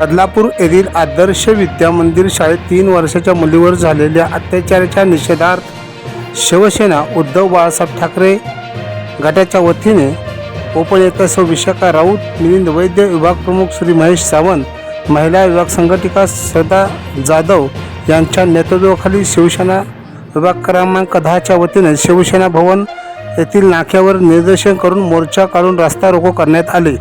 बदलापूर येथील आदर्श विद्या मंदिर शाळेत तीन वर्षाच्या मुलीवर झालेल्या अत्याचाराच्या निषेधार्थ शिवसेना उद्धव बाळासाहेब ठाकरे गटाच्या वतीने उपनेता सौ विशाखा राऊत मिलिंद वैद्य विभाग प्रमुख श्री महेश सावंत महिला विभाग संघटिका श्रद्धा जाधव यांच्या नेतृत्वाखाली शिवसेना विभाग क्रमांक दहाच्या वतीने शिवसेना भवन येथील नाक्यावर निदर्शन करून मोर्चा काढून रस्ता रोको करण्यात आले.